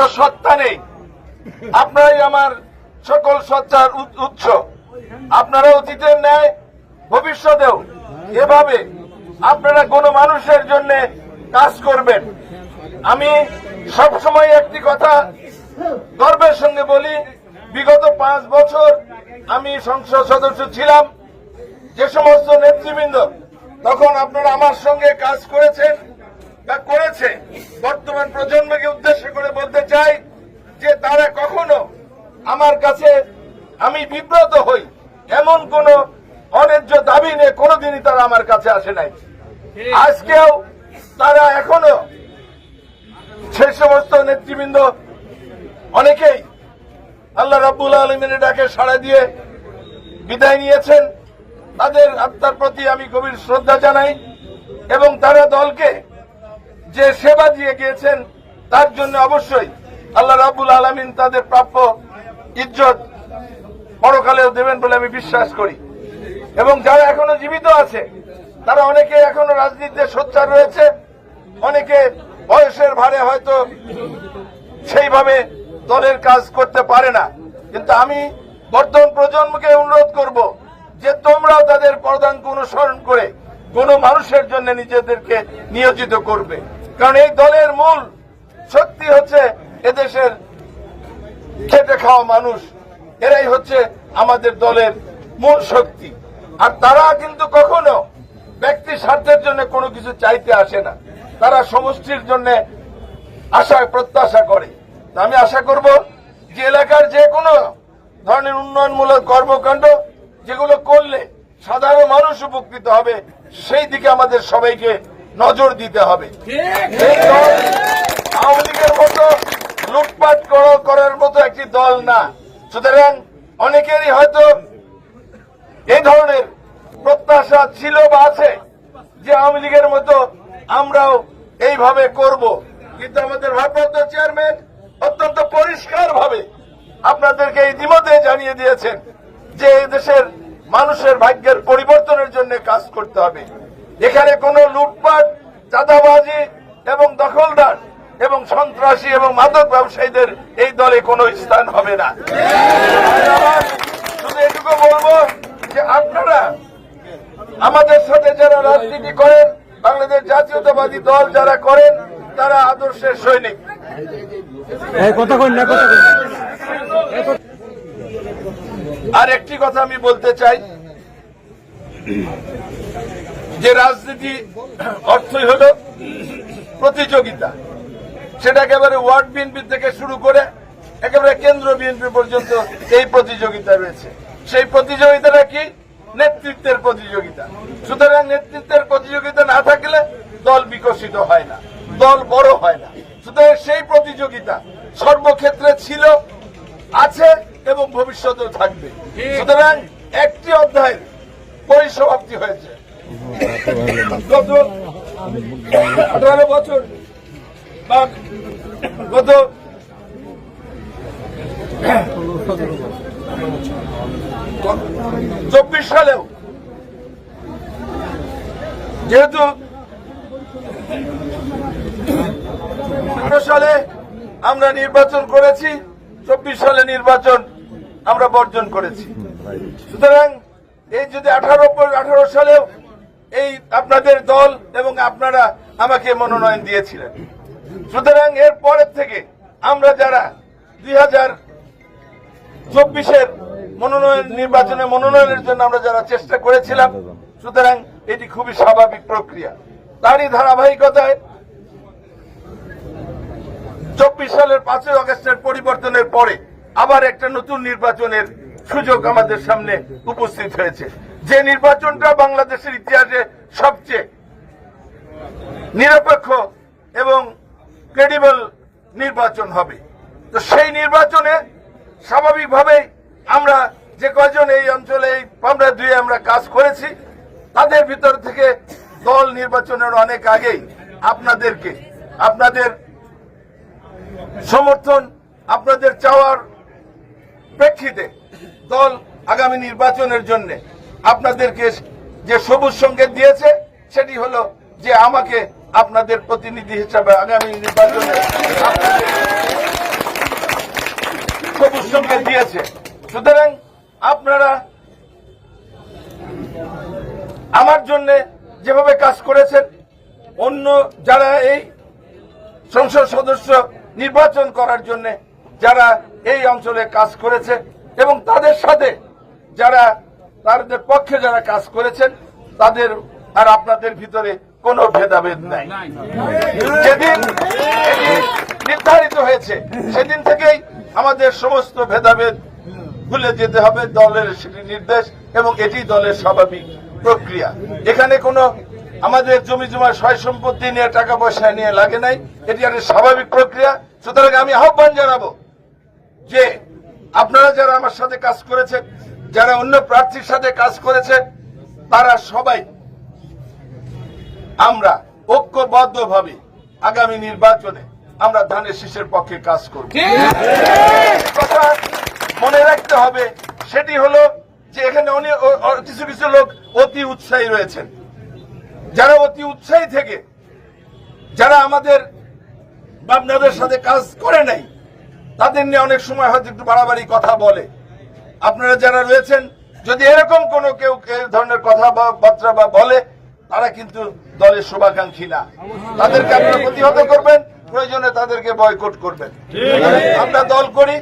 সত্তা নেই। আপনারাই আমার সকল সত্তার উৎ- উৎস। আপনারা অতীতের ন্যায়, ভবিষ্যতেও এভাবে আপনারা কোন মানুষের জন্য কাজ করবেন। আমি সব সময় একটি কথা গর্বের সঙ্গে বলি, বিগত পাঁচ বছর আমি সংসদ সদস্য ছিলাম। যে সমস্ত নেতৃবৃন্দ, তখন আপনারা আমার সঙ্গে কাজ করেছেন। বা করেছে, বর্তমান প্রজন্মকে উদ্দেশ্য করে বলতে চাই যে তারা কখনো আমার কাছে আমি বিব্রত হই, এমন কোন অন্যায্য দাবি নিয়ে কোনোদিনই তারা আমার কাছে আসে নাই। আজকেও তারা এখনও সে সমস্ত নেতৃবৃন্দ অনেকেই আল্লাহ রাব্বুল আলমিনের ডাকে সাড়া দিয়ে বিদায় নিয়েছেন। তাদের আত্মার প্রতি আমি গভীর শ্রদ্ধা জানাই এবং তারা দলকে যে সেবা দিয়ে গিয়েছেন, তার জন্য অবশ্যই আল্লাহ রাবুল আলমিন তাদের প্রাপ্য ইজ্জত পরকালেও দেবেন বলে আমি বিশ্বাস করি। এবং যারা এখনও জীবিত আছে, তারা অনেকে এখনও রাজনীতিতে সোচ্চার রয়েছে, অনেকে বয়সের ভারে হয়তো সেইভাবে দলের কাজ করতে পারে না। কিন্তু আমি বর্তমান প্রজন্মকে অনুরোধ করব যে তোমরাও তাদের পদাঙ্ক অনুসরণ করে কোন মানুষের জন্য নিজেদেরকে নিয়োজিত করবে। কারণ এই দলের মূল শক্তি হচ্ছে এদেশের খেটে খাওয়া মানুষ। এরাই হচ্ছে আমাদের দলের মূল শক্তি। আর তারা কিন্তু কখনো ব্যক্তি স্বার্থের জন্য কোনো কিছু চাইতে আসে না। তারা সমষ্টির জন্য আশা, প্রত্যাশা করে। আমি আশা করব যে এলাকার যে কোনো ধরনের উন্নয়নমূলক কর্মকাণ্ড যেগুলো করলে সাধারণ মানুষ উপকৃত হবে, সেই দিকে আমাদের সবাইকে নজর দিতে হবে। আওয়ামী লীগের মতো লুটপাট করার মতো একটি দল না। সুতরাং অনেকেরই হয়তো এই ধরনের প্রত্যাশা ছিল বা আছে যে আওয়ামী লীগের মতো আমরাও এইভাবে করব। কিন্তু আমাদের ভারপ্রাপ্ত চেয়ারম্যান অত্যন্ত পরিষ্কার ভাবে আপনাদেরকে ইতিমধ্যে জানিয়ে দিয়েছেন যে দেশের মানুষের ভাগ্যের পরিবর্তনের জন্য কাজ করতে হবে। এখানে কোনো লুটপাট চাঁদাবাজি এবং দখলদার এবং সন্ত্রাসী এবং মাদক ব্যবসায়ীদের এই দলে কোনো স্থান হবে না। শুধু এটুকু বলব যে আপনারা আমাদের সাথে যারা রাজনীতি করেন বাংলাদেশ জাতীয়তাবাদী দল যারা করেন তারা আদর্শের সৈনিক। আর একটি কথা আমি বলতে চাই। যে রাজনীতি অর্থই হল প্রতিযোগিতা সেটা একেবারে ওয়ার্ড বিএনপি থেকে শুরু করে একেবারে কেন্দ্র বিএনপি পর্যন্ত এই প্রতিযোগিতা রয়েছে। সেই প্রতিযোগিতাটা কি? নেতৃত্বের প্রতিযোগিতা। সুতরাং নেতৃত্বের প্রতিযোগিতা না থাকলে দল বিকশিত হয় না দল বড় হয় না। সুতরাং সেই প্রতিযোগিতা সর্বক্ষেত্রে ছিল আছে এবং ভবিষ্যতেও থাকবে। সুতরাং একটি অধ্যায়ের পরিসমাপ্তি হয়েছে। আঠারো বছর। বা গত চব্বিশ সালেও। যেহেতু আঠারো সালে আমরা নির্বাচন করেছি, চব্বিশ সালে নির্বাচন আমরা বর্জন করেছি। সুতরাং এই যদি আঠারো আঠারো সালেও এই আপনাদের দল এবং আপনারা আমাকে মনোনয়ন দিয়েছিলেন। সুতরাং এর পরের থেকে আমরা যারা দুই হাজার চব্বিশের মনোনয়ন নির্বাচনে মনোনয়নের জন্য আমরা যারা চেষ্টা করেছিলাম, সুতরাং এটি খুবই স্বাভাবিক প্রক্রিয়া। তারই ধারাবাহিকতায় চব্বিশ সালের পাঁচই আগস্টের পরিবর্তনের পরে আবার একটা নতুন নির্বাচনের সুযোগ আমাদের সামনে উপস্থিত হয়েছে। যে নির্বাচনটা বাংলাদেশের ইতিহাসে সবচেয়ে নিরপেক্ষ এবং ক্রেডিবল নির্বাচন হবে। তো সেই নির্বাচনে স্বাভাবিকভাবেই আমরা যে কয়জন এই অঞ্চলে এই পামরা দুয়ে আমরা কাজ করেছি, তাদের ভিতর থেকে দল নির্বাচনের অনেক আগেই আপনাদেরকে, আপনাদের সমর্থন, আপনাদের চাওয়ার প্রেক্ষিতে দল আগামী নির্বাচনের জন্য আপনাদেরকে যে সবুজ সংকেত দিয়েছে, সেটি হলো যে আমাকে আপনাদের প্রতিনিধি হিসাবে আগামী নির্বাচনে সবুজ সংকেত দিয়েছে। সুতরাং আপনারা আমার জন্য যেভাবে কাজ করেছেন, অন্য যারা এই সংসদ সদস্য নির্বাচন করার জন্য যারা এই অঞ্চলে কাজ করেছে এবং তাদের সাথে যারা তাদের পক্ষে যারা কাজ করেছেন, তাদের আর আপনাদের ভিতরে কোনো ভেদাভেদ নাই। যেদিন নির্ধারিত হয়েছে, সেদিন থেকেই আমাদের সমস্ত ভেদাভেদ ভুলে যেতে হবে, দলের সেটি নির্দেশ এবং এটি দলের স্বাভাবিক প্রক্রিয়া। এখানে কোনো আমাদের জমি জমা সয় সম্পত্তি নিয়ে টাকা পয়সা নিয়ে লাগে নাই, এটি একটা স্বাভাবিক প্রক্রিয়া। সুতরাং আমি আহ্বান জানাব যে আপনারা যারা আমার সাথে কাজ করেছেন যারা অন্য প্রার্থীর সাথে কাজ করেছে তারা সবাই আমরা ঐক্যবদ্ধভাবে আগামী নির্বাচনে আমরা ধানের শীষের পক্ষে কাজ করব। কথা মনে রাখতে হবে সেটি হলো যে এখানে অনেক কিছু কিছু লোক অতি উৎসাহী রয়েছেন। যারা অতি উৎসাহী থেকে যারা আমাদের আপনাদের সাথে কাজ করে নাই তাদের নিয়ে অনেক সময় হয়তো একটু বাড়াবাড়ি কথা বলে। আপনারা যারা রয়েছেন, যদি এরকম কোনো কেউ ধরনের কথা বা বলে, তারা কিন্তু দলের শুভাকাঙ্ক্ষী না। তাদেরকে আপনারা প্রতিহত করবেন, প্রয়োজনে তাদেরকে বয়কট করবেন। আমরা দল করি,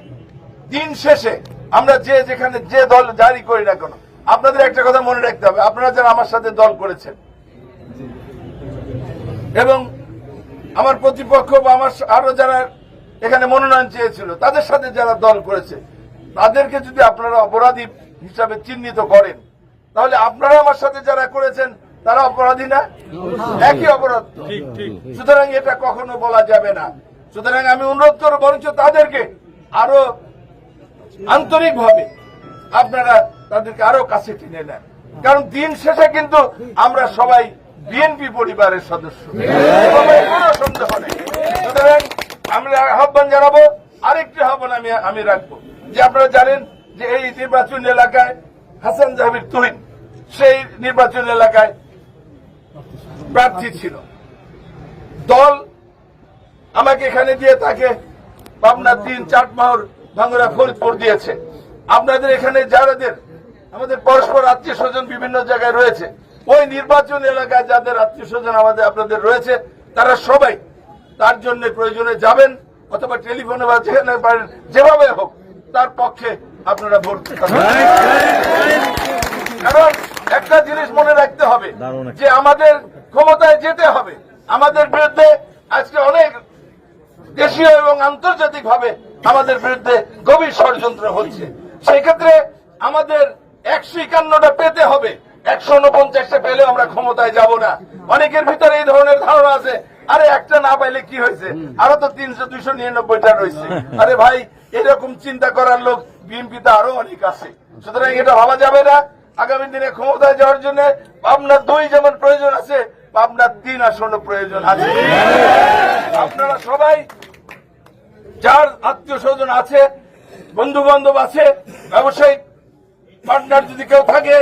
দিন শেষে আমরা যে যেখানে যে দল জারি করি না কেন, আপনাদের একটা কথা মনে রাখতে হবে, আপনারা যারা আমার সাথে দল করেছেন, এবং আমার প্রতিপক্ষ বা আমার আরও যারা এখানে মনোনয়ন চেয়েছিল, তাদের সাথে যারা দল করেছে তাদেরকে যদি আপনারা অপরাধী হিসাবে চিহ্নিত করেন তাহলে আপনারা আমার সাথে যারা করেছেন তারা অপরাধী না? একই অপরাধ। সুতরাং এটা কখনো বলা যাবে না। সুতরাং আমি অনুরোধ করব বরঞ্চ তাদেরকে আরও আন্তরিকভাবে আপনারা তাদেরকে আরও কাছে টেনে নেন। কারণ দিন শেষে কিন্তু আমরা সবাই বিএনপি পরিবারের সদস্য। এভাবে কোনো সন্দেহ নেই। সুতরাং আমরা আহ্বান জানাব আরেকটি আহ্বান আমি আমি রাখব। যে আপনারা জানেন যে এই নির্বাচন এলাকায় হাসান জাহাবির তুহিন, সেই নির্বাচন এলাকায় প্রার্থী ছিল। দল আমাকে এখানে দিয়ে তাকে পাবনা তিন চাটমাহর ভাঙ্গুরা ফরিদপুর দিয়েছে। আপনাদের এখানে যারাদের, আমাদের পরস্পর আত্মীয় স্বজন বিভিন্ন জায়গায় রয়েছে, ওই নির্বাচন এলাকায় যাদের আত্মীয় স্বজন আমাদের আপনাদের রয়েছে, তারা সবাই তার জন্য প্রয়োজনে যাবেন অথবা টেলিফোনে বা যেখানে পারেন, যেভাবে হোক তার পক্ষে আপনারা ভোট। কারণ একটা জিনিস মনে রাখতে হবে যে আমাদের ক্ষমতায় যেতে হবে। আমাদের বিরুদ্ধে আজকে অনেক দেশীয় এবং আন্তর্জাতিক ভাবে আমাদের বিরুদ্ধে গভীর ষড়যন্ত্র হচ্ছে। সেই ক্ষেত্রে আমাদের একশো একান্নটা পেতে হবে। একশো উনপঞ্চাশটা পেলে আমরা ক্ষমতায় যাব না। অনেকের ভিতরে এই ধরনের ধারণা আছে। আরে একটা না পাইলে কি হয়েছে? আরও তো তিনশো দুইশো নিরানব্বইটা রয়েছে। আরে ভাই এরকম চিন্তা করার লোক বিএনপিতে আরও অনেক আছে। সুতরাং এটা ভাবা যাবে না। আগামী দিনে ক্ষমতায় যাওয়ার জন্য পাবনা দুই যেমন প্রয়োজন আছে পাবনার তিন আসন প্রয়োজন আছে। আপনারা সবাই, যার আত্মীয় স্বজন আছে বন্ধু বান্ধব আছে ব্যবসায়িক পার্টনার যদি কেউ থাকে